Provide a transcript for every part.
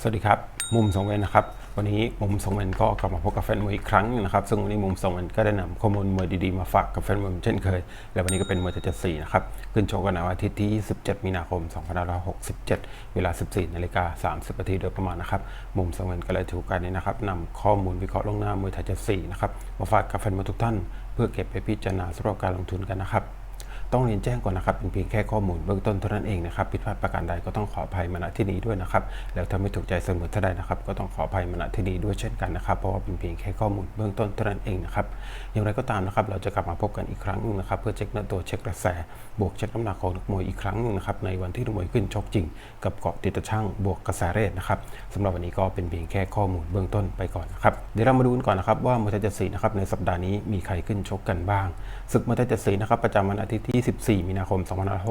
สวัสดีครับ มุมสองเวนนะครับ วันนี้มุมสองเวนก็กลับมาพบกับแฟนมวยอีกครั้งนะครับ ซึ่งวันนี้มุมสองเวนก็ได้นำข้อมูลมวยดีๆมาฝากกับแฟนมวยเช่นเคย และวันนี้ก็เป็นมวยเจ็ดสี่นะครับ ขึ้นชกกันในวันอาทิตย์ที่ 27 มีนาคม 2567 เวลา 14นาฬิกา30นาทีโดยประมาณนะครับ มุมสองเวนก็เลยถือกาสนี้นะครับนำข้อมูลวิเคราะห์ลวงหน้ามวยไทยเจ็ดสี่นะครับมาฝากกับแฟนมวยทุกท่าน เพื่อเก็บไปพิจารณาสำหรับการลงทุนกันนะครับ ต้องเรียนแจ้งก่อนนะครับ เป็นเพียงแค่ข้อมูลเบื้องต้นเท่านั้นเองนะครับผิดพลาดประการใดก็ต้องขออภัยมาณที่นี้ด้วยนะครับ แล้วถ้าไม่ถูกใจเสมอเท่าใดนะครับ ก็ต้องขออภัยมาณที่นี้ด้วยเช่นกันนะครับ เพราะว่าเป็นเพียงแค่ข้อมูลเบื้องต้นเท่านั้นเองนะครับ อย่างไรก็ตามนะครับ เราจะกลับมาพบกันอีกครั้งหนึงนะครับ เพื่อเช็คเนื้อตัวเช็คกระแส บวกเช็คน้ำหนักของนักมวยอีกครั้งหนึงนะครับ ในวันที่นักมวยขึ้นชกจริง กับเกาะติดตะช่างบวกกระแสเรทนะครับสำหรับวันนี้ก็เป็นเพียงแค่ข้อมูลเบื้องต้นไปก่อนนะครับ เดี๋ยวเรามาดูกันก่อนนะครับว่ามวยไทยเจ็ดสีนะครับในสัปดาห์นี้มีใครขึ้นชกกันบ้างศึกมวยไทยเจ็ดสีนะครับประจำวันอาทิตย์ที่ 14 มีนาคม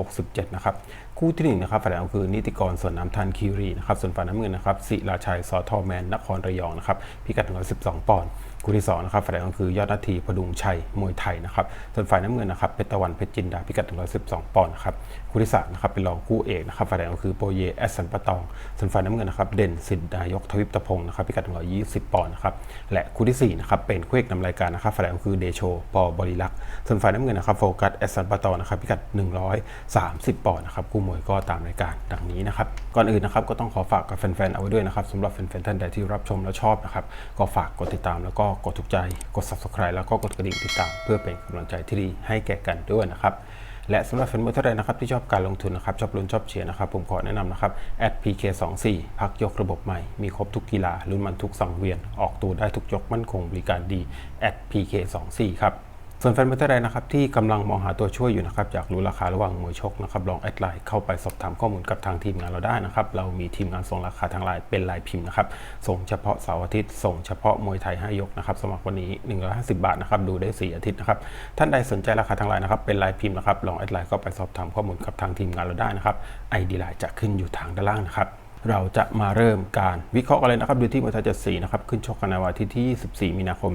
2567 นะครับ คู่ที่หนึ่งนะครับฝ่ายแดงคือนิติกรส่วนน้ำทันคีรีนะครับส่วนฝ่ายน้ำเงินนะครับศิลาชัยสอทอแมนนครระยองนะครับพิกัด112 ปอนด์ คู่ที่สอนะครับฝ่ายแดงก็คือยอดนาทีพดุงชัยมวยไทยนะครับส่วนฝ่ายน้ำเงินนะครับเพชรตะวันเพชรจินดาพิกัด112ปอนด์นะครับคู่ที่สามนะครับเป็นรองคู่เอกนะครับฝ่ายแดงก็คือโปเยแอสสันปะตอง ส่วนฝ่ายน้ำเงินนะครับเด่นสิทธิ์นายกทวิปตะพงศ์นะครับพิกัด120ปอนด์นะครับและคู่ที่สี่นะครับเป็นคู่เอกนำรายการนะครับฝ่ายแดงก็คือเดโชปอบริลักษ์ส่วนฝ่ายน้ำเงินนะครับโฟกัสแอสสันปะตองนะครับพิกัด 130ปอนด์นะครับคู่มวยก็ตามรายการดังนี้นะครับก่อนอื่นนะครับก็ต้องขอฝากกับแฟนๆเอาไว้ด้วยนะครับสำหรับแฟนๆท่านใดที่รับชมและชอบนะครับก็ฝากกดติดตามแล้วก็กดถูกใจ กด subscribe แล้วก็กดกระดิ่งติดตามเพื่อเป็นกำลังใจที่ดีให้แก่กันด้วยนะครับ และสำหรับแฟนมวยท่านใดนะครับที่ชอบการลงทุนนะครับชอบลุ้นชอบเชียร์นะครับผมขอแนะนำนะครับ @pk24 พักยกระบบใหม่ มีครบทุกกีฬาลุ้นมันทุกสังเวียน ออกตัวได้ทุกยกมั่นคงบริการดี @pk24 ครับ ส่วนแฟนมวยท่านใดนะครับที่กำลังมองหาตัวช่วยอยู่นะครับอยากรู้ราคาระหว่างมวยชกนะครับลองแอดไลน์เข้าไปสอบถามข้อมูลกับทางทีมงานเราได้นะครับเรามีทีมงานส่งราคาทางไลน์เป็นลายพิมพ์นะครับส่งเฉพาะเสาร์อาทิตย์ส่งเฉพาะมวยไทย5ยกนะครับสมัครวันนี้ 150 บาทนะครับดูได้ 4 อาทิตย์นะครับท่านใดสนใจราคาทางไลน์นะครับเป็นลายพิมพ์นะครับลองแอดไลน์เข้าไปสอบถามข้อมูลกับทางทีมงานเราได้นะครับไอดีไลน์จะขึ้นอยู่ทางด้านล่างนะครับ เราจะมาเริ่มการวิเคราะห์กันเลยนะครับดูที่มวยไทยเจ็ดสีนะครับขึ้นชกกันในวันที่ที่14มีนาคม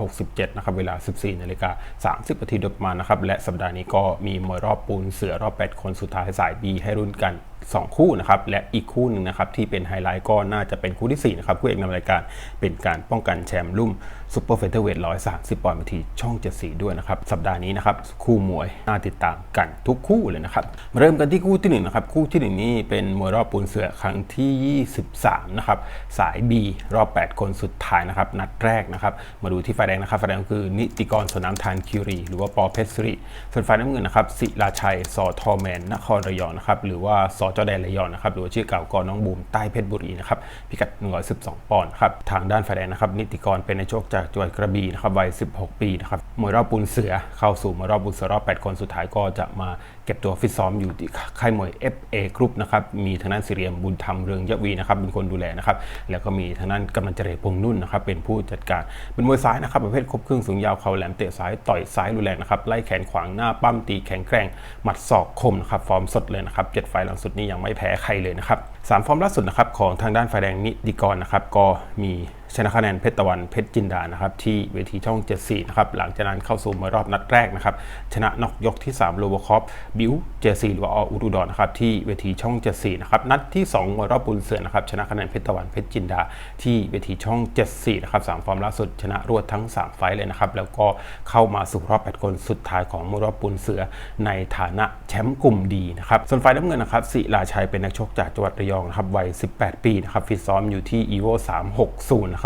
2567 นะครับเวลา 14นาฬิกา30นาทีโดยประมาณนะครับและสัปดาห์นี้ก็มีมวยรอบปูนเสือรอบ 8 คนสุดท้ายสาย B ให้รุ่นกัน 2 คู่นะครับและอีกคู่หนึ่งนะครับที่เป็นไฮไลท์ก็น่าจะเป็นคู่ที่4นะครับคู่เอกนำรายการเป็นการป้องกันแชมป์รุ่มซูเปอร์เฟเธอร์เวท130 ปอนด์มาทีช่อง74ด้วยนะครับสัปดาห์นี้นะครับคู่มวยน่าติดตามกันทุกคู่เลยนะครับมาเริ่มกันที่คู่ที่1นะครับคู่ที่ 1 นี่เป็นมวยรอบปูนเสือครั้งที่ 23นะครับสาย B รอบ 8 คนสุดท้ายนะครับนัดแรกนะครับมาดูที่ฝ่ายแดงนะครับฝ่ายแดงคือนิติกรสนน้ำทานคิรีหรือว่าปอเพชรสิริส่วนฝ่ายน้ำเงินนะครับศิลาชัยสอทอแมนนครระยองนะครับหรือว่าสอจอแดนระยองนะครับหรือว่าชื่อเก่ากอน้องบูมใต้เพชรบุรีนะครับพิกัด 112 ปอนด์ครับทางด้านฝ่ายแดงนะครับนิติกรเป็นในโชคจากจังหวัดกระบี่นะครับวัย 16 ปีนะครับมวยรอบปูนเสือเข้าสู่มวยรอบปูนเสือรอบ 8 คนสุดท้ายก็จะมา เก็บตัวฟิตซ้อมอยู่ที่ค่ายมวย FA Group นะครับ มีทางด้านสิเรียมบุญธรรมเรืองยะวีนะครับเป็นคนดูแลนะครับ แล้วก็มีทางด้านกำนันเจริญพงนุ่นนะครับเป็นผู้จัดการ เป็นมวยซ้ายนะครับประเภทครบเครื่องสูงยาวเข่าแหลมเตะซ้ายต่อยซ้ายรุนแรงนะครับไล่แขนขวางหน้าปั้มตีแข็งแกร่งหมัดศอกคมนะครับฟอร์มสดเลยนะครับเจ็ดไฟล์หลังสุดนี้ยังไม่แพ้ใครเลยนะครับสามฟอร์มล่าสุดนะครับของทางด้านฝ่ายแดงนิติกรนะครับก็มี ชนะคะแนนเพชรตะวันเพชรจินดานะครับที่เวทีช่อง 74 นะครับหลังจากนั้นเข้าสู่มวยรอบนัดแรกนะครับชนะนอกยกที่ 3 โลโบคอปบิวเจซีหรือว่าออุดุดรนะครับที่เวทีช่อง 74 นะครับนัดที่ 2 มวยรอบปุนเสือนะครับชนะคะแนนเพชรตะวันเพชรจินดา ที่เวทีช่อง 74 นะครับสามฟอร์มล่าสุดชนะรวดทั้ง 3 ไฟล์เลยนะครับแล้วก็เข้ามาสู่รอบ 8 คนสุดท้ายของมวยรอบปุนเสือในฐานะแชมป์กลุ่มดีนะครับส่วนฝ่ายน้ำเงินนะครับศิลาชัยเป็นนักชกจากจังหวัดระยองนะครับวัย 18 ปีนะครับฟิตซ้อมอยู่ที่ EVO 360นะครับ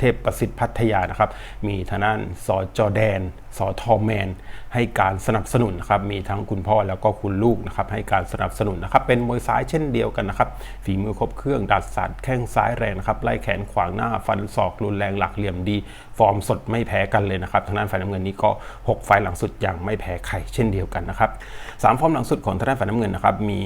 เทพประสิทธิ์พัทยานะครับ มีทางด้านสอจอแดนสอทอแมน ให้การสนับสนุนนะครับมีทั้งคุณพ่อแล้วก็คุณลูกนะครับให้การสนับสนุนนะครับเป็นมวยซ้ายเช่นเดียวกันนะครับฝีมือครบเครื่องดัดสัตว์แข้งซ้ายแรงนะครับไล่แขนขวางหน้าฟันศอกรุนแรงหลักเหลี่ยมดี ฟอร์มสดไม่แพ้กันเลยนะครับทางด้านฝ่ายน้ำเงินนี้ก็ 6 ไฟล์หลังสุดอยังไม่แพ้ใครเช่นเดียวกันนะครับ สามฟอร์มหลังสุดของทางด้านฝ่ายน้ำเงินนะครับมี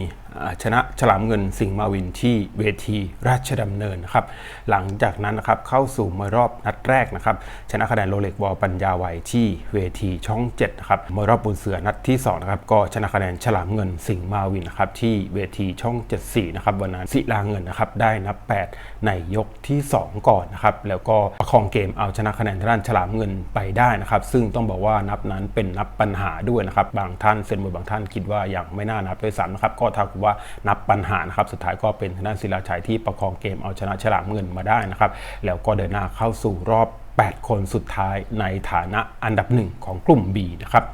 ชนะฉลามเงินสิงห์มาวินที่เวทีราชดำเนินนะครับหลังจากนั้นนะครับเข้าสู่มวยรอบนัดแรกนะครับชนะคะแนนโรเล็กวอลปัญญาไวที่เวทีช่อง7นะครับมวยรอบบุญเสือนัดที่2นะครับก็ชนะคะแนนฉลามเงินสิงห์มาวินนะครับที่เวทีช่อง 74นะครับวันนั้นศิลาเงินนะครับได้นับ 8 ในยกที่ 2 ก่อนนะครับแล้วก็ประคองเกมเอาชนะคะแนนทางด้านฉลามเงินไปได้นะครับซึ่งต้องบอกว่านับนั้นเป็นนับปัญหาด้วยนะครับบางท่านเซนมวยบางท่านคิดว่ายังไม่น่านับด้วยซ้ำนะครับก็เท่ากับว่านับปัญหานะครับสุดท้ายก็เป็นทางด้านศิลาชัยที่ประคองเกมเอาชนะฉลามเงินมาได้นะครับแล้วก็เดินหน้าเข้าสู่รอบ 8 คนสุดท้ายในฐานะอันดับหนึ่งของกลุ่ม B นะครับ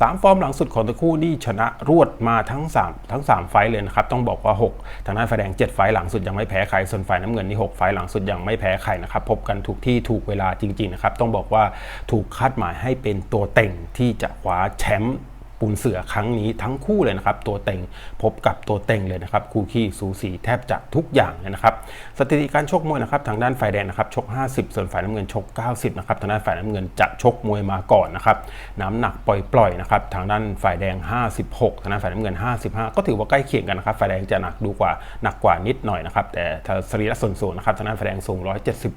สามฟอร์มหลังสุดของทั้งคู่นี่ชนะรวดมาทั้ง 3 ทั้ง 3 ไฟต์เลยนะครับ ต้องบอกว่า 6 ทางด้านไฟแดง 7 ไฟต์หลังสุดยังไม่แพ้ใคร ส่วนไฟน้ำเงินนี่ 6 ไฟต์หลังสุดยังไม่แพ้ใครนะครับ พบกันถูกที่ถูกเวลาจริง ๆ นะครับ ต้องบอกว่าถูกคาดหมายให้เป็นตัวเต็งที่จะคว้าแชมป์ ปูนเสือครั้งนี้ทั้งคู่เลยนะครับ ตัวเต็งพบกับตัวเต็งเลยนะครับ คู่ขี้สูสีแทบจะทุกอย่างเลยนะครับสถิติการชกมวยนะครับทางด้านฝ่ายแดงนะครับชก 50 ส่วนฝ่ายน้ำเงินชก 90นะครับทางด้านฝ่ายน้ำเงินจะชกมวยมาก่อนนะครับน้ำหนักปล่อยๆนะครับทางด้านฝ่ายแดง 56ทางด้านฝ่ายน้ำเงิน 55 ก็ถือว่าใกล้เคียงกันนะครับฝ่ายแดงจะหนักดูกว่าหนักกว่านิดหน่อยนะครับแต่สรีระส่วนสูงนะครับทางด้านฝ่ายแดงสูง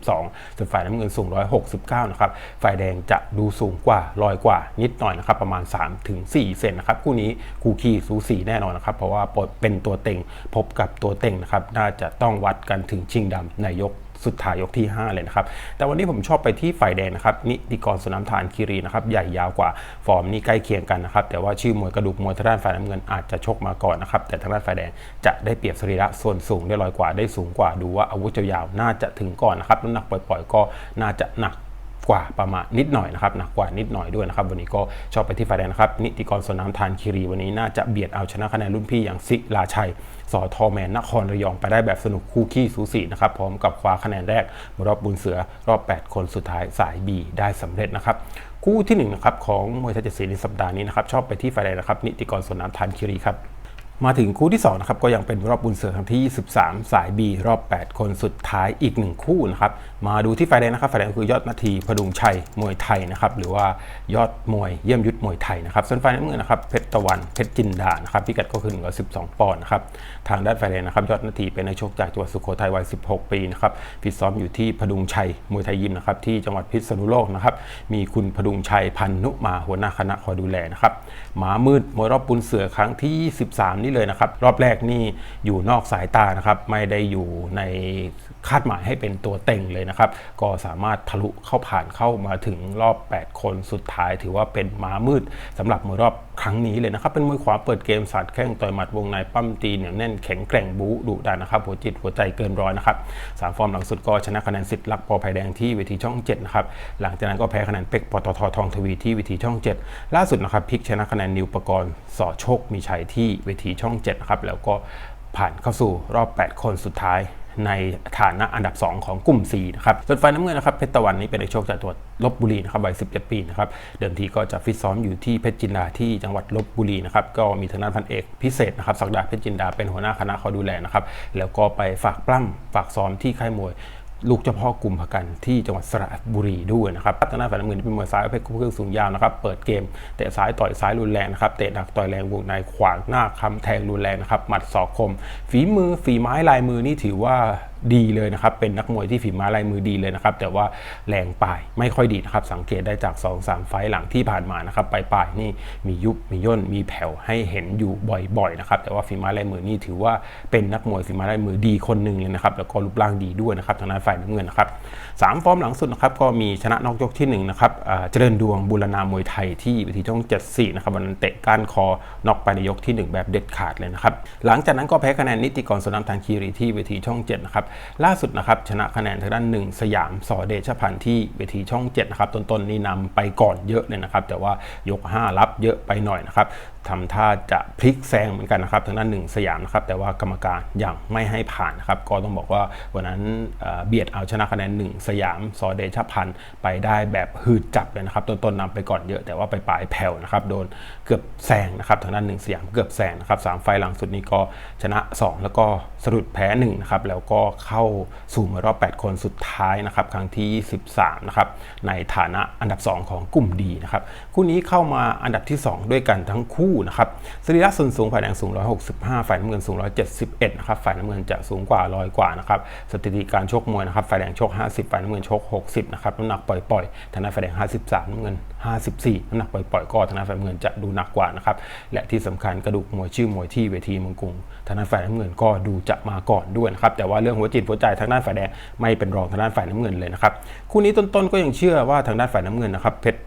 172 ส่วนฝ่ายน้ำเงินสูง 169นะครับฝ่ายแดงจะดูสูงกว่าลอยกว่านิดหน่อยนะครับประมาณ 3-4เซนนะครับคู่นี้คู่ขี้สูสีแน่นอนนะครับ เพราะว่าเป็นตัวเต็งพบกับตัวเต็งนะครับน่าจะต้องวัดกันถึงชิงดำในยกสุดท้ายยกที่ 5 เลยนะครับ แต่วันนี้ผมชอบไปที่ฝ่ายแดงนะครับ นิติกรสนามทานคีรีนะครับ ใหญ่ยาวกว่าฟอร์มนี่ใกล้เคียงกันนะครับ แต่ว่าชื่อมวยกระดูกมวยทางด้านฝ่ายน้ำเงินอาจจะชกมาก่อนนะครับ แต่ทางด้านฝ่ายแดงจะได้เปรียบสรีระส่วนสูงได้ลอยกว่าได้สูงกว่าดูว่าอาวุธยาวน่าจะถึงก่อนนะครับน้ำหนักปล่อยๆ ก็น่าจะหนัก กว่าประมาณนิดหน่อยนะครับหนักกว่านิดหน่อยด้วยนะครับ วันนี้ก็ชอบไปที่ฝ่ายแดงนะครับ นิติกรสนามทานคีรีวันนี้น่าจะเบียดเอาชนะคะแนนรุ่นพี่อย่างศิลาชัยสอทอแมนนครระยองไปได้แบบสนุกคู่ขี้สูสีนะครับพร้อมกับคว้าคะแนนแรกรอบบุญเสือรอบ 8 คนสุดท้ายสาย B ได้สำเร็จนะครับคู่ที่1นนะครับของมวยไทยเจ็ดสีในสัปดาห์นี้นะครับชอบไปที่ฝ่ายแดงนะครับนิติกรสนามทานคีรีครับ มาถึงคู่ที่2นะครับก็ยังเป็นรอบบุญเสือครั้งที่ 23 สาย B รอบ 8 คนสุดท้ายอีก 1 คู่นะครับมาดูที่ฝ่ายแดงนะครับฝ่ายแดงคือยอดนาทีพดุงชัยมวยไทยนะครับหรือว่ายอดมวยเยี่ยมยุทธมวยไทยนะครับส่วนฝ่ายน้ำเงินนะครับเพชรตะวันเพชรจินดานะครับพิกัดก็คือ112ปอนด์นะครับทางด้านฝ่ายแดงนะครับยอดนาทีเป็นนักชกจากจังหวัดสุโขทัยวัย 16 ปีนะครับฟิตซ้อมอยู่ที่พดุงชัยมวยไทยยิมนะครับที่จังหวัดพิษณุโลกนะครับมีคุณพดุงชัยพันนุมาหัวหน้าคณะคอยดูแลนะครับหมามืดมวยรอบบุญเสือครั้งที่ 23นี้เลยนะครับ รอบแรกนี่อยู่นอกสายตานะครับ ไม่ได้อยู่ใน คาดหมายให้เป็นตัวเต็งเลยนะครับ ก็สามารถทะลุเข้าผ่านเข้ามาถึงรอบ 8 คนสุดท้าย ถือว่าเป็นม้ามืดสำหรับมวยรอบครั้งนี้เลยนะครับ เป็นมวยขวาเปิดเกมสัตว์แข้งต่อยหมัดวงในปั้มตีเหนียวแน่นแข็งแกร่งบู๊ดุดันนะครับหัวจิตหัวใจเกินร้อยนะครับสามฟอร์มหลังสุดก็ชนะคะแนนสิทธิ์ลักปอภัยแดงที่เวทีช่อง 7 นะครับ หลังจากนั้นก็แพ้คะแนนเป็กปตททองทวีที่เวทีช่อง 7 ล่าสุดนะครับพิกชนะคะแนนนิวปกรณ์สอโชคมีชัยที่เวทีช่อง7นะครับแล้วก็ผ่านเข้าสู่รอบ 8 คนสุดท้าย ในฐานะอันดับ 2 ของกลุ่ม C นะครับส่วนไฟน้ำเงินนะครับเพชรตะวันนี้เป็นเอกชคจากจังหวัดลบบุรีนะครับวัย17 ปีนะครับเดิมทีก็จะฟิตซ้อมอยู่ที่เพชรจินดาที่จังหวัดลบบุรีนะครับก็มีทางด้านพันเอกพิเศษนะครับสักดาเพชรจินดาเป็นหัวหน้าคณะเขาดูแลนะครับแล้วก็ไปฝากปล้ำฝากซ้อมที่ค่ายมวย ลูกเจ้าพ่อกลุ่มพกันที่จังหวัดสระบุรีด้วยนะครับทางด้านฝ่ายน้ำเงินเป็นมวยซ้ายประเภทคู่เครื่องสูงยาวนะครับ เปิดเกมเตะซ้ายต่อยซ้ายรุนแรงนะครับ เตะดักต่อยแรงวงในขวางหน้าคำแทงรุนแรงนะครับ หมัดศอกคม ฝีมือฝีไม้ลายมือนี่ถือว่าดีเลยนะครับ เป็นนักมวยที่ฝีม้ลายมือดีเลยนะครับ แต่ว่าแรงปลายไม่ค่อยดีนะครับ สังเกตได้จาก 2-3 ไฟหลังที่ผ่านมานะครับปลายปลายนี่มียุบมีย่นมีแผ่วให้เห็นอยู่บ่อยๆนะครับ แต่ว่าฝีม้ลายมือนี่ถือว่าเป็นนักมวยฝีม้ลายมือดีคนหนึ่งเลยนะครับ แล้วก็รูปร่างดีด้วยนะครับทางด้านฝ่ายน้ำเงินนะครับสามฟอร์มหลังสุดนะครับก็มีชนะนอกยกที่1นะครับเจริญดวงบุรณามวยไทยที่วิธีช่อง74นะครับวันนั้นเตะก้านคอนอกไปในยกที่ 1 แบบเด็ดขาดเลยนะครับหลังจากนั้นก็แพ้คะแนนนิติกรสนามทางคีรีที่เวทีช่อง7นะครับล่าสุดนะครับชนะคะแนนทางด้านหนึ่งสยามสอเดชพันธ์ที่เวทีช่อง7นะครับต้นๆนี่นำไปก่อนเยอะเลยนะครับแต่ว่ายก 5 รับเยอะไปหน่อยนะครับ ทำท่าจะพลิกแซงเหมือนกันนะครับทางด้านหนึ่งสยามนะครับแต่ว่ากรรมการยังไม่ให้ผ่านนะครับก็ต้องบอกว่าวันนั้นเบียดเอาชนะคะแนนหนึ่งสยามสอเดชพันธ์ไปได้แบบหืดจับเลยนะครับต้นๆนำไปก่อนเยอะแต่ว่าไปปลายแผ่วนะครับโดนเกือบแซงนะครับทางด้านหนึ่งสยามเกือบแซงนะครับสามไฟหลังสุดนี้ก็ชนะ 2 แล้วก็สรุปแพ้1นะครับแล้วก็เข้าสู่รอบ 8 คนสุดท้ายนะครับครั้งที่ 13นะครับในฐานะอันดับ 2 ของกลุ่มดีนะครับคู่นี้เข้ามาอันดับที่ 2 ด้วยกันทั้งคู่นะครับสรีระส่วนสูงฝ่ายแดงสูง 165 ฝ่ายน้ำเงินสูง 171 นะครับ ฝ่ายน้ำเงินจะสูงกว่าร้อยกว่านะครับ สถิติการชกมวยนะครับ ฝ่ายแดงชก 50 ฝ่ายน้ำเงินชก 60 นะครับ น้ำหนักปล่อยๆทางด้านฝ่ายแดง 53 น้ำเงิน 54 น้ำหนักปล่อยๆ ก็ทางด้านฝ่ายน้ำเงินจะดูหนักกว่านะครับ และที่สำคัญกระดูกมวยชื่อมวยที่เวทีเมืองกรุงทางด้านฝ่ายน้ำเงินก็ดูจะมาก่อนด้วยนะครับ แต่ว่าเรื่องหัวจิตหัวใจทางด้านฝ่ายแดงไม่เป็นรองทางด้านฝ่ายน้ำเงินเลยนะครับ คู่นี้ต้นๆก็ยังเชื่อว่าทางด้านฝ่ายน้ำเงินนะครับเพชร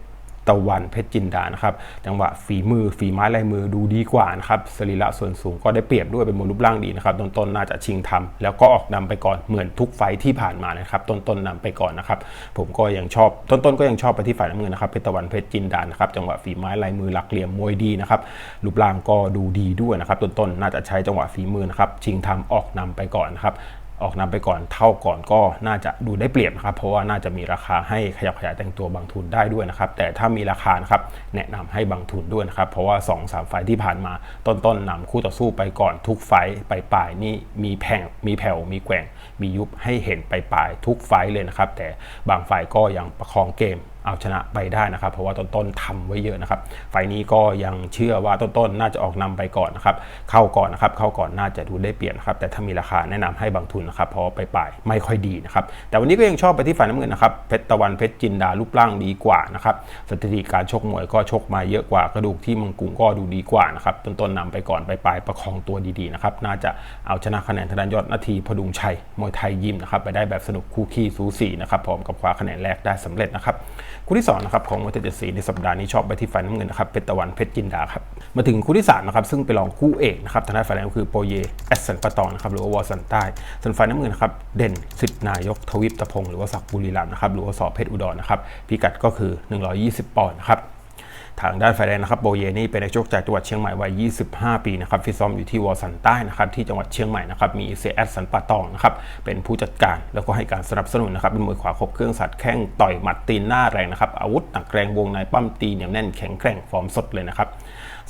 ตะวันเพชรจินดานะครับจังหวะฝีมือฝีไม้ลายมือดูดีกว่านะครับสรีระส่วนสูงก็ได้เปรียบด้วยเป็นมวยรูปร่างดีนะครับต้นๆน่าจะชิงทำแล้วก็ออกนำไปก่อนเหมือนทุกไฟที่ผ่านมานะครับต้นๆนำไปก่อนนะครับผมก็ยังชอบต้นๆก็ยังชอบไปที่ฝ่ายน้ำเงินนะครับเพชรตะวันเพชรจินดานะครับจังหวะฝีไม้ลายมือหลักเหลี่ยมมวยดีนะครับรูปร่างก็ดูดีด้วยนะครับต้นๆน่าจะใช้จังหวะฝีมือนะครับชิงทำออกนำไปก่อนนะครับ ออกนำไปก่อนเท่าก่อนก็น่าจะดูได้เปรียบนะครับ เพราะว่าน่าจะมีราคาให้ขยับขยายแต่งตัวบางทุนได้ด้วยนะครับ แต่ถ้ามีราคานะครับแนะนำให้บางทุนด้วยนะครับ เพราะว่า 2 3ไฟที่ผ่านมาต้นๆนนำคู่ต่อสู้ไปก่อนทุกไฟล์ไปปลายนี่มีแผ่งมีแผ่วมีแกว่ง มียุบให้เห็นไปปลายทุกไฟเลยนะครับ แต่บางไฟก็ยังประคองเกม เอาชนะไปได้นะครับ เพราะว่าต้นๆทำไว้เยอะนะครับ ไฟนี้ก็ยังเชื่อว่าต้นๆน่าจะออกนำไปก่อนนะครับ เข้าก่อนนะครับ เข้าก่อนน่าจะดูได้เปรียบนะครับ แต่ถ้ามีราคาแนะนำให้บางทุนนะครับ เพราะไปปลายไม่ค่อยดีนะครับ แต่วันนี้ก็ยังชอบไปที่ฝ่ายน้ำเงินนะครับ เพชรตะวันเพชรจินดารูปร่างดีกว่านะครับ สถิติการชกมวยก็ชกมาเยอะกว่ากระดูกที่มังกรุงก็ดูดีกว่านะครับ ต้นๆนำไปก่อนไปปลายประคองตัวดีๆนะครับ น่าจะเอาชนะคะแนนทางด้านยอดนาทีพดุงชัยมวยไทยยิมนะครับ ไปได้แบบสนุกคู่ขี้สูสีนะครับ พร้อมกับคว้าคะแนนแรกได้สำเร็จนะครับ คู่ที่สองนะครับของมวยเจ็ดสีในสัปดาห์นี้ชอบไปที่ฝ่ายน้ำเงินนะครับเพชรตะวันเพชรจินดาครับมาถึงคู่ที่สามนะครับซึ่งไปลองคู่เอกนะครับทางด้านฝ่ายแดงคือโปเยแอสสันปะตองนะครับหรือว่าวอสันใต้ส่วนฝ่ายน้ำเงินนะครับเด่นสิทธนายกทวิปตะพงหรือว่าศักดิ์บุรีรัมย์นะครับหรือว่าสอเพชรอุดรนะครับพิกัดก็คือ 120 ปอนด์นะครับ ทางด้านฝ่ายแดงนะครับโบเยนี่เป็นนักชกจากจังหวัดเชียงใหม่วัย 25 ปีนะครับฟิตซ้อมอยู่ที่วอสันใต้นะครับที่จังหวัดเชียงใหม่นะครับมีเซแอดสันปะตองนะครับเป็นผู้จัดการแล้วก็ให้การสนับสนุนนะครับเป็นมวยขวาครบเครื่องสัตว์แข้งต่อยหมัดตีนหน้าแรงนะครับอาวุธหนักแรงวงในปั้มตีเหนียวแน่นแข็งแกร่งฟอร์มสดเลยนะครับ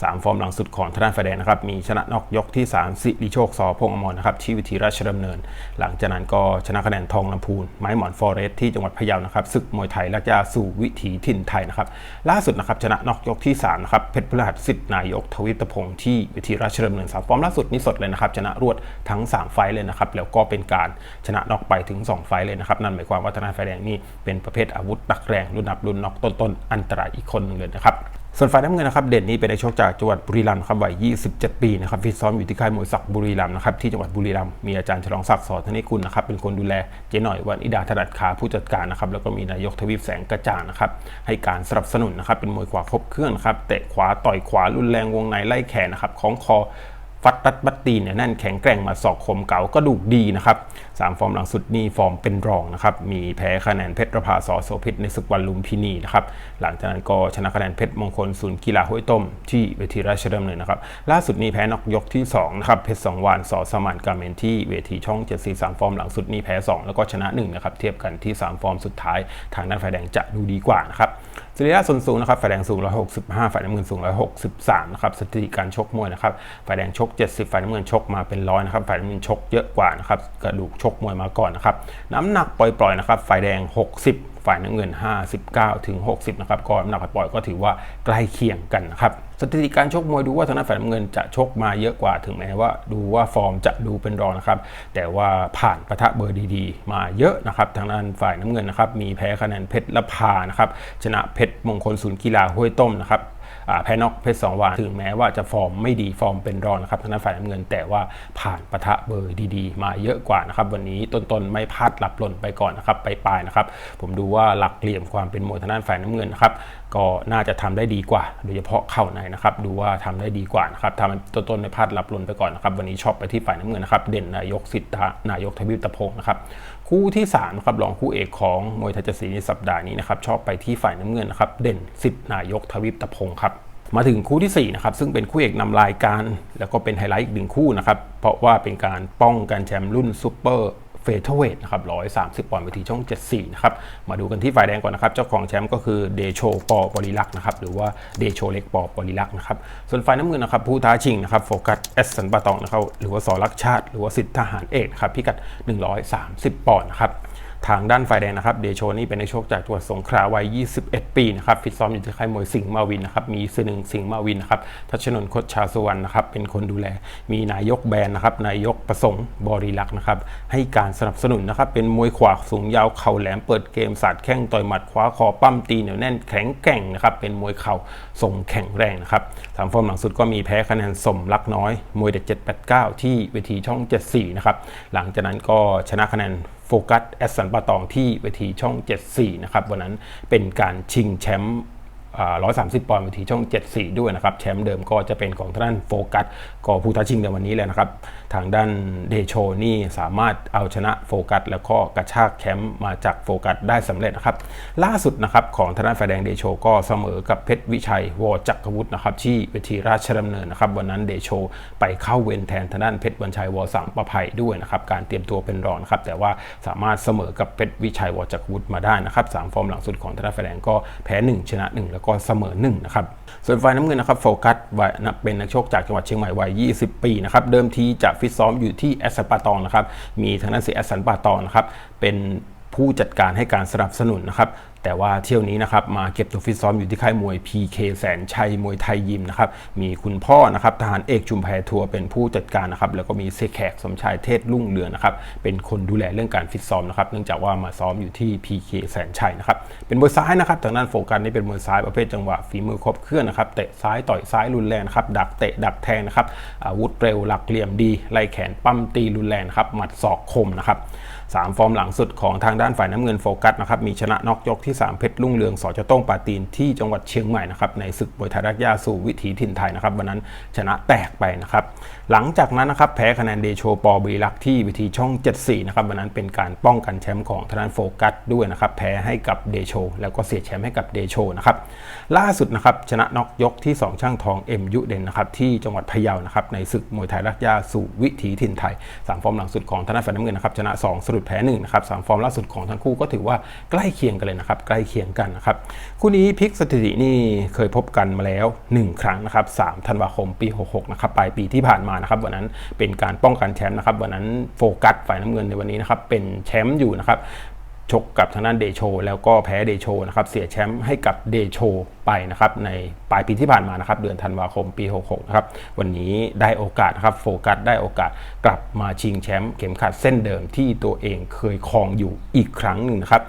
สามฟอร์มหลังสุดของทางด้านฝ่ายแดงนะครับ มีชนะนอกยกที่ 3 สิริโชคสอพงอมรนะครับที่วิธีราชดำเนิน หลังจากนั้นก็ชนะคะแนนทองลำพูน ไม้หมอนฟอเรสที่จังหวัดพะเยานะครับศึกมวยไทยลักยาสู่วิถีถิ่นไทยนะครับ ล่าสุดนะครับชนะนอกยกที่3นะครับเพชรพฤหัสสิทธิ์นายกทวิตพงศ์ที่วิธีราชดำเนินสามฟอร์มล่าสุดนี่สดเลยนะครับชนะรวดทั้ง 3 ไฟเลยนะครับแล้วก็เป็นการชนะนอกไปถึง 2 ไฟเลยนะครับนั่นหมายความว่าทางด้านฝ่ายแดงนี่เป็นประเภทอาวุธหนักแรงรุ่นนับรุ่นนอกต้นๆอันตรายอีกคนหนึ่งเลยนะครับ ส่วนฝ่ายน้ำเงินนะครับเด่นนี่เป็นนักชกจากจังหวัดบุรีรัมย์ครับวัย 27 ปีนะครับฟิตซ้อมอยู่ที่ค่ายมวยศักดิ์บุรีรัมย์นะครับที่จังหวัดบุรีรัมย์มีอาจารย์ฉลองศักดิ์สอนธนิกุลนะครับเป็นคนดูแลเจ๊หน่อยวันอิดาถนัดขาผู้จัดการนะครับแล้วก็มีนายกทวีปแสงกระจ่างนะครับให้การสนับสนุนนะครับเป็นมวยขวาครบเครื่องนะครับเตะขวาต่อยขวารุนแรงวงในไล่แขนนะครับของคอฟัดรัดบัดตีเนี่ยแน่นแข็งแกร่งมาศอกคมเก๋ากระดูกดีนะครับ สามฟอร์มหลังสุดนี่ฟอร์มเป็นรองนะครับ มีแพ้คะแนนเพชรประภาสอโสพิษในศึกวันลุมพินีนะครับ หลังจากนั้นก็ชนะคะแนนเพชรมงคลศูนย์กีฬาห้วยต้ม ที่เวทีราชดำเนินนะครับ ล่าสุดนี่แพ้นอกยกที่2นะครับ เพชรสองวานสอสมานกาเมนที่เวทีช่อง 743 ฟอร์มหลังสุดนี่แพ้ 2 แล้วก็ชนะ1นะครับ เทียบกันที่ 3 ฟอร์มสุดท้าย ทางด้านฝ่ายแดงจะดูดีกว่านะครับสรีระส่วนสูงนะครับ ฝ่ายแดงสูง 165 ฝ่ายน้ำเงินสูง 163 นะครับ สถิติการชกมวยนะครับ ฝ่ายแดงชก 70 ฝ่ายน้ำเงินชกมาเป็นร้อยนะครับ ฝ่ายน้ำเงินชกเยอะกว่านะครับ กระดูกชกมวยมาก่อนนะครับน้ำหนักปล่อยๆนะครับฝ่ายแดง 60 ฝ่ายน้ำเงิน 59ถึง60นะครับก็น้ำหนักปล่อยก็ถือว่าใกล้เคียงกันนะครับสถิติการชกมวยดูว่าทางด้านฝ่ายน้ำเงินจะชกมาเยอะกว่าถึงแม้ว่าดูว่าฟอร์มจะดูเป็นรองนะครับ แต่ว่าผ่านปะทะเบอร์ดีๆ มาเยอะนะครับทางด้านฝ่ายน้ำเงินนะครับมีแพ้คะแนนเพชรละพานะครับชนะเพชรมงคลศูนย์กีฬาห้วยต้มนะครับ แพ้นอกเพชรสองวานถึงแม้ว่าจะฟอร์มไม่ดีฟอร์มเป็นรองนะครับทางด้านฝ่ายน้ำเงิน แต่ว่าผ่านปะทะเบอร์ดีๆ มาเยอะกว่านะครับวันนี้ต้นๆไม่พลาดหลับหล่นไปก่อนนะครับไปปลายนะครับผมดูว่าหลักเหลี่ยมความเป็นมวยทางด้านฝ่ายน้ำเงินนะครับก็น่าจะทำได้ดีกว่า โดยเฉพาะเข่าในนะครับดูว่าทำได้ดีกว่านะครับทำต้นๆไม่พลาดหลับหล่นไปก่อนนะครับวันนี้ชอบไปที่ฝ่ายน้ำเงินนะครับเด่นนายกสิทธานายกทวีตะพงศ์นะครับ คู่ที่3นะครับรองคู่เอกของมวยไทยจ็ดสีในสัปดาห์นี้นะครับชอบไปที่ฝ่ายน้ำเงินนะครับเด่นสิทธนายกทวิปตะพงครับมาถึงคู่ที่4นะครับซึ่งเป็นคู่เอกนำรายการ แล้วก็เป็นไฮไลท์อีกหนึ่งคู่นะครับเพราะว่าเป็นการป้องกันแชมป์รุ่นซูเปอร์ เฟเธอร์เวทนะครับ130ปอนด์ไปที่ช่อง 74 นะครับ มาดูกันที่ฝ่ายแดงก่อนนะครับ เจ้าของแชมป์ก็คือเดโชปอบริลักษ์นะครับ หรือว่าเดโชเล็กปอบริลักษ์นะครับ ส่วนฝ่ายน้ำเงินนะครับ ผู้ท้าชิงนะครับโฟกัสเอสสันปะตองนะครับ หรือว่าสอรักชาติ หรือว่าสิทธิทหารเอกครับ พิกัด 130 ปอนด์นะครับ ทางด้านฝ่ายแดงนะครับ เดโชนี่เป็นนักชกจากจังหวัดสงขลาวัย 21 ปีนะครับฟิตซ้อมอยู่ที่ค่ายมวยสิงห์มาวินนะครับ มีสื่อหนึ่งสิงห์มาวินนะครับ ทัชนนท์คชชาสุวรรณนะครับ เป็นคนดูแล มีนายกแบรนด์นะครับ นายกประสงค์บริลักษ์นะครับ ให้การสนับสนุนนะครับ เป็นมวยขวาสูงยาวเข่าแหลม เปิดเกมสาดแข้งต่อยหมัดคว้าคอปั้มตีเหนียวแน่นแข็งแกร่งนะครับ เป็นมวยเข่าทรงแข็งแรงนะครับสามฟอร์มหลังสุดก็มีแพ้คะแนนสมรักน้อย มวยเด็ด789 ที่เวทีช่อง 74 นะครับ หลังจากนั้นก็ชนะคะแนน โฟกัสแอสสันปาตองที่เวทีช่อง 74 นะครับ วันนั้นเป็นการชิงแชมป์ 130 ปอนด์เวทีช่อง 74 ด้วยนะครับ แชมป์เดิมก็จะเป็นของทางด้านโฟกัสก็ผู้ท้าชิงในวันนี้เลยนะครับ ทางด้านเดโชนี่สามารถเอาชนะโฟกัสแล้วก็กระชากแชมป์มาจากโฟกัสได้สำเร็จนะครับ ล่าสุดนะครับของทางด้านไฟแดงเดโชก็เสมอกับเพชรวิชัยวอจักรวุฒินะครับที่เวทีราชดำเนินนะครับ วันนั้นเดโชไปเข้าเวรแทนทางด้านเพชรวันชัยวอสังประภัยด้วยนะครับการเตรียมตัวเป็นรองนครับแต่ว่าสามารถเสมอกับเพชรวิชัยวอจักรวุฒิมาได้นะครับสามฟอร์มหลังสุดของทางด้านไฟแดงก็แพ้1ชนะ1แล้วก็เสมอ1นะครับส่วนฝ่ายน้ำเงินนะครับโฟกัสวัยนะเป็นนักโชคจากจังหวัดเชียงใหม่วัย 20 ปีนะครับเดิมทีจะฟิตซ้อมอยู่ที่แอสซันปาตองนะครับมีทางด้านเสียแอสสันปาตองนะครับเป็น ผู้จัดการให้การสนับสนุนนะครับแต่ว่าเที่ยวนี้นะครับมาเก็บตัวฟิตซ้อมอยู่ที่ค่ายมวย PK แสนชัยมวยไทยยิมนะครับมีคุณพ่อนะครับทหารเอกชุมแพทัวร์เป็นผู้จัดการนะครับแล้วก็มีเซแขกสมชายเทศรุ่งเรืองนะครับเป็นคนดูแลเรื่องการฟิตซ้อมนะครับเนื่องจากว่ามาซ้อมอยู่ที่ PK แสนชัยนะครับเป็นมวยซ้ายนะครับทางด้านโฟกัสนี่เป็นมวยซ้ายประเภทจังหวะฝีมือครบเครื่องนะครับเตะซ้ายต่อยซ้ายรุนแรงนะครับดักเตะดักแทงนะครับอาวุธเร็วหลักเหลี่ยมดีไล่แขนปั้มตีรุนแรงครับหมัดศอกคมนะครับ สามฟอร์มหลังสุดของทางด้านฝ่ายน้ำเงินโฟกัสนะครับมีชนะน็อกยกที่ 3 เพชรลุ่งเรืองสอจต้องปาตีนที่จังหวัดเชียงใหม่นะครับในศึกมวยไทยรักยาสู่วิถีถิ่นไทยนะครับวันนั้นชนะแตกไปนะครับ หลังจากนั้นนะครับแพ้คะแนนเดโชปอบีลักที่วิธีช่อง 74 นะครับวันนั้นเป็นการป้องกันแชมป์ของทางด้านโฟกัสด้วยนะครับแพ้ให้กับเดโชแล้วก็เสียแชมป์ให้กับเดโชนะครับล่าสุดนะครับชนะน็อกยกที่ 2 ช่างทองเอ็มยุเดนนะครับที่จังหวัดพะเยานะครับในศึกมวยไทยรักยาสู่วิถีถิ่นไทยสามฟอร์มหลังสุดของทางด้านฝ่ายน้ำเงินนะครับชนะ2สรุปแพ้1นะครับสามฟอร์มล่าสุดของทั้งคู่ก็ถือว่าใกล้เคียงกันเลยนะครับใกล้เคียงกันนะครับคู่นี้พิกสถิตินี่เคยพบกันมาแล้ว 1 ครั้งนะครับ3ธันวาคมปี 66 นะครับปลายปีที่ผ่านมานะครับวันนั้นเป็นการป้องกันแชมป์นะครับวันนั้นโฟกัสฝ่ายน้ำเงินในวันนี้นะครับเป็นแชมป์อยู่นะครับชกกับทางด้านเดโชแล้วก็แพ้เดโชนะครับเสียแชมป์ให้กับเดโชไปนะครับในปลายปีที่ผ่านมานะครับเดือนธันวาคมปี 66 นะครับวันนี้ได้โอกาสนะครับโฟกัสได้โอกาสกลับมาชิงแชมป์เข็มขัดเส้นเดิมที่ตัวเองเคยครองอยู่อีกครั้งหนึ่งนะครับ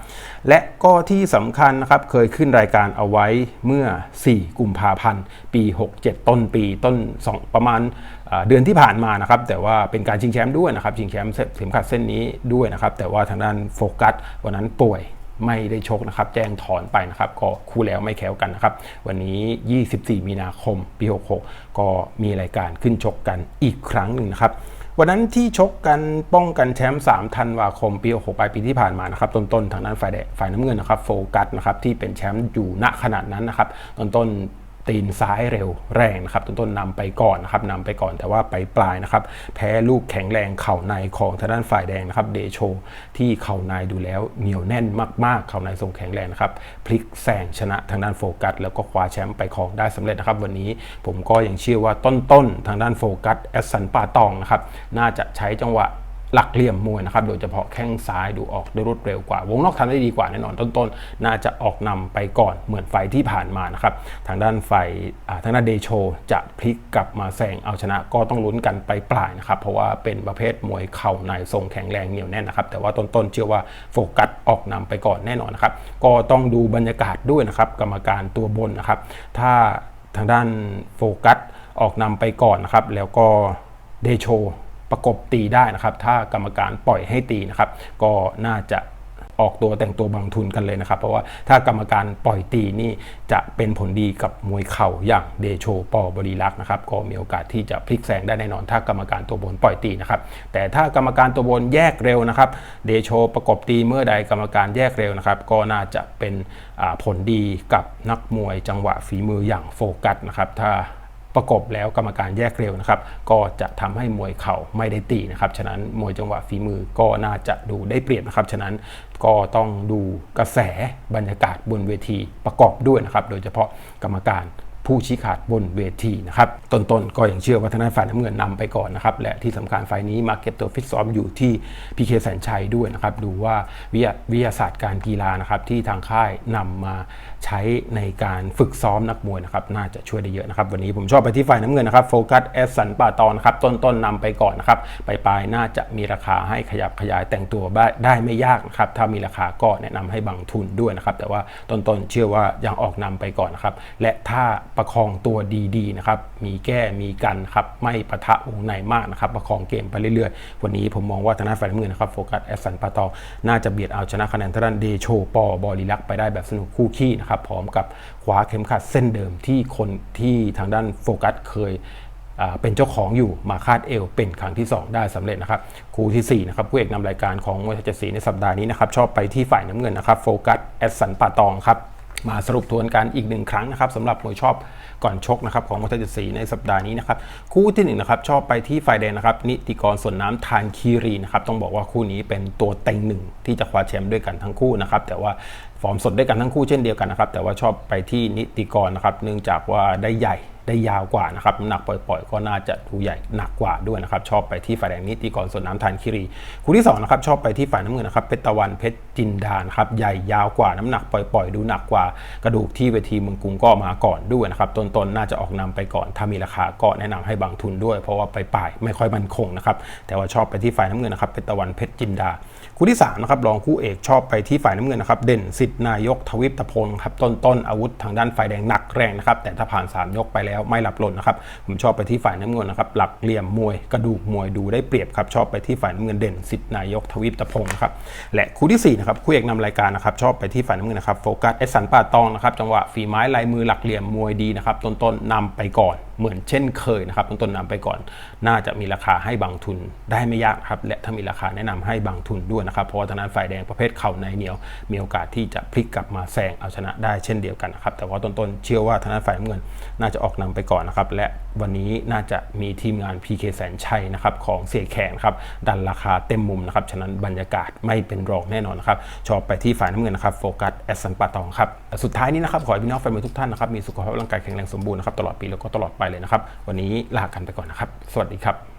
และก็ที่สำคัญนะครับเคยขึ้นรายการเอาไว้เมื่อ 4 กุมภาพันธ์ ปี 67 ต้นปีต้น 2 ประมาณ เดือนที่ผ่านมานะครับแต่ว่าเป็นการชิงแชมป์ด้วยนะครับชิงแชมป์เข็มขัดเส้นนี้ด้วยนะครับแต่ว่าทางด้านโฟกัสวันนั้นป่วยไม่ได้ชกนะครับ แจ้งถอนไปนะครับ ก็คู่แล้วไม่แข็วกันนะครับ วันนี้ 24 มีนาคม ปี 66 ก็มีรายการขึ้นชกกันอีกครั้งหนึ่งนะครับวันนั้นที่ชกกันป้องกันแชมป์3ธันวาคม ปี 66 ปลายปีที่ผ่านมานะครับ ต้นๆทางด้านฝ่ายแดงฝ่ายน้ำเงินนะครับโฟกัสนะครับที่เป็นแชมป์อยู่ณขนาดนั้นนะครับ ต้นๆ ตีนซ้ายเร็วแรงนะครับต้นๆนนำไปก่อนนะครับนำไปก่อนแต่ว่าไปปลายนะครับ แพ้ลูกแข็งแรงเข่าในของทางด้านฝ่ายแดงนะครับเดโชที่เข่าในดูแล้วเหนียวแน่นมากๆ เข่าในทรงแข็งแรงนะครับพลิกแซงชนะทางด้านโฟกัส แล้วก็คว้าแชมป์ไปครองได้สำเร็จนะครับ วันนี้ผมก็ยังเชื่อว่าต้นๆทางด้านโฟกัสแอสซันปาตองนะครับน่าจะใช้จังหวะ หลักเหลี่ยมมวยนะครับโดยเฉพาะแข้งซ้ายดูออกได้รวดเร็วกว่า วงนอกทำได้ดีกว่าแน่นอนต้นๆ น่าจะออกนำไปก่อนเหมือนไฟที่ผ่านมานะครับทางด้านไฟทางด้านเดโชจะพลิกกลับมาแซงเอาชนะก็ต้องลุ้นกันไปปลายนะครับเพราะว่าเป็นประเภทมวยเข่าในทรงแข็งแรงเหนียวแน่นนะครับแต่ว่าต้นๆเชื่อว่าโฟกัสออกนำไปก่อนแน่นอนนะครับก็ต้องดูบรรยากาศด้วยนะครับกรรมการตัวบนนะครับถ้าทางด้านโฟกัสออกนำไปก่อนนะครับแล้วก็เดโช ประกบตีได้นะครับ ถ้ากรรมการปล่อยให้ตีนะครับ ก็น่าจะออกตัวแต่งตัวบางทุนกันเลยนะครับ เพราะว่าถ้ากรรมการปล่อยตีนี่จะเป็นผลดีกับมวยเข่าอย่างเดโชปอบริลักษ์นะครับ ก็มีโอกาสที่จะพลิกแซงได้แน่นอน ถ้ากรรมการตัวบนปล่อยตีนะครับ แต่ถ้ากรรมการตัวบนแยกเร็วนะครับ เดโชประกบตีเมื่อใดกรรมการแยกเร็วนะครับ ก็น่าจะเป็นผลดีกับนักมวยจังหวะฝีมืออย่างโฟกัสนะครับ ถ้า ประกบแล้วกรรมการแยกเร็วนะครับ ก็จะทำให้มวยเข่าไม่ได้ตีนะครับ ฉะนั้นมวยจังหวะฝีมือก็น่าจะดูได้เปรียบนะครับ ฉะนั้นก็ต้องดูกระแสบรรยากาศบนเวทีประกอบด้วยนะครับ โดยเฉพาะกรรมการผู้ชี้ขาดบนเวทีนะครับต้นๆก็ยังเชื่อว่าทางด้านฝ่ายน้ำเงินนำไปก่อนนะครับ และที่สำคัญไฟล์นี้มาเก็บตัวฟิตซ้อมอยู่ที่พีเคแสนชัยด้วยนะครับ ดูว่าวิทยาวิทยาศาสตร์การกีฬานะครับที่ทางค่ายนำมา ใช้ในการฝึกซ้อมนักมวยนะครับน่าจะช่วยได้เยอะนะครับ วันนี้ผมชอบไปที่ฝ่ายน้ำเงินนะครับโฟกัสแอสสันป่าตอนครับต้นๆนำไปก่อนนะครับปลายๆน่าจะมีราคาให้ขยับขยายแต่งตัวได้ไม่ยากนะครับถ้ามีราคาก็แนะนำให้บังทุนด้วยนะครับแต่ว่าต้นๆเชื่อว่ายังออกนำไปก่อนนะครับและถ้าประคองตัวดีๆนะครับมีแก้มีกันครับไม่ปะทะวงในมากนะครับประคองเกมไปเรื่อยๆ วันนี้ผมมองว่าทางด้านฝ่ายน้ำเงินนะครับโฟกัสแอสสันปาตองน่าจะเบียดเอาชนะคะแนนทางด้านเดโชปอบอลีลักไปได้แบบสนุกคู่ขี้นะครับพร้อมกับคว้าเข็มขัดเส้นเดิมที่คนที่ทางด้านโฟกัสเคยเป็นเจ้าของอยู่มาคาดเอวเป็นครั้งที่ 2 ได้สำเร็จนะครับคู่ที่4นะครับคู่เอกนำรายการของมวยทยเจ็ดสีในสัปดาห์นี้นะครับชอบไปที่ฝ่ายน้ำเงินนะครับโฟกัสแอสสันปาตองครับมาสรุปทวนกันอีกหนึ่งครั้งนะครับสำหรับมวยชอบก่อนชกนะครับของมวยทยเจ็ดสีในสัปดาห์นี้นะครับคู่ที่1นนะครับชอบไปที่ฝ่ายแดงนะครับนิติกรส่วนน้ำทานคีรีนะครับต้องบอกว่าคู่นี้เป็นตัวเต็งหนึ่งที่จะคว้าแชมป์ด้วยกันทั้งคู่นะครับแต่ว่า ฟอร์มสดด้วยกันทั้งคู่เช่นเดียวกันนะครับ แต่ว่าชอบไปที่นิติกรนะครับ เนื่องจากว่าได้ใหญ่ได้ยาวกว่านะครับน้ำหนักปล่อย ๆ ก็น่าจะดูใหญ่หนักกว่าด้วยนะครับ ชอบไปที่ฝ่ายแดงนิติกรส่วนน้ำทานคิรีคู่ที่2นะครับชอบไปที่ฝ่ายน้ำเงินนะครับเพชรตะวันเพชรจินดานครับใหญ่ยาวกว่าน้ำหนักปล่อย ๆ ดูหนักกว่ากระดูกที่เวทีเมืองกรุงก็มาก่อนด้วยนะครับต้นๆน่าจะออกนำไปก่อน ถ้ามีราคาก็แนะนำให้บางทุนด้วย เพราะว่าไปป่ายไม่ค่อยมั่นคงนะครับแต่ว่าชอบไปที่ฝ่ายน้ำเงินนะครับเพชรตะวันเพชรจินดา คู่ที่3นะครับรองคู่เอกชอบไปที่ฝ่ายน้ำเงินนะครับเด่นสิทธิ์นายกทวิปตะพลครับต้นๆอาวุธทางด้านฝ่ายแดงหนักแรงนะครับแต่ถ้าผ่าน 3 ยกไปแล้วไม่หลับหล่นนะครับผมชอบไปที่ฝ่ายน้ำเงินนะครับหลักเหลี่ยมมวยกระดูกมวยดูได้เปรียบครับชอบไปที่ฝ่ายน้ำเงินเด่นสิทธิ์นายกทวิปตะพงนะครับและคู่ที่4นะครับคู่เอกนำรายการนะครับชอบไปที่ฝ่ายน้ำเงินนะครับโฟกัสเอสันป่าตองนะครับจังหวะฝีไม้ลายมือหลักเหลี่ยมมวยดีนะครับต้นๆนนำไปก่อนเหมือนเช่นเคยนะครับต้นๆนนำไปก่อน น่าจะมีราคาให้บางทุนได้ไม่ยากครับและถ้ามีราคาแนะนำให้บางทุนด้วยนะครับ เพราะว่าทางด้านฝ่ายแดงประเภทเข่าในเหนียว มีโอกาสที่จะพลิกกลับมาแซงเอาชนะได้เช่นเดียวกันนะครับ แต่ว่าต้นๆเชื่อว่าทางด้านฝ่ายน้ำเงินน่าจะออกนำไปก่อนนะครับ และวันนี้น่าจะมีทีมงาน PK แสนชัยนะครับของเสียแขกครับดันราคาเต็มมุมนะครับ ฉะนั้นบรรยากาศไม่เป็นรองแน่นอนนะครับ ชอบไปที่ฝ่ายน้ำเงินนะครับ โฟกัสแอสซันปาตองครับ สุดท้ายนี้นะครับ ขอให้พี่น้องแฟนมวยทุกท่านนะครับ มีสุขภาพร่างกายแข็งแรงสมบูรณ์นะครับ ตลอดปีแล้วก็ตลอดไปเลยนะครับ วันนี้ลากันไปก่อนนะครับ สวัสดีครับ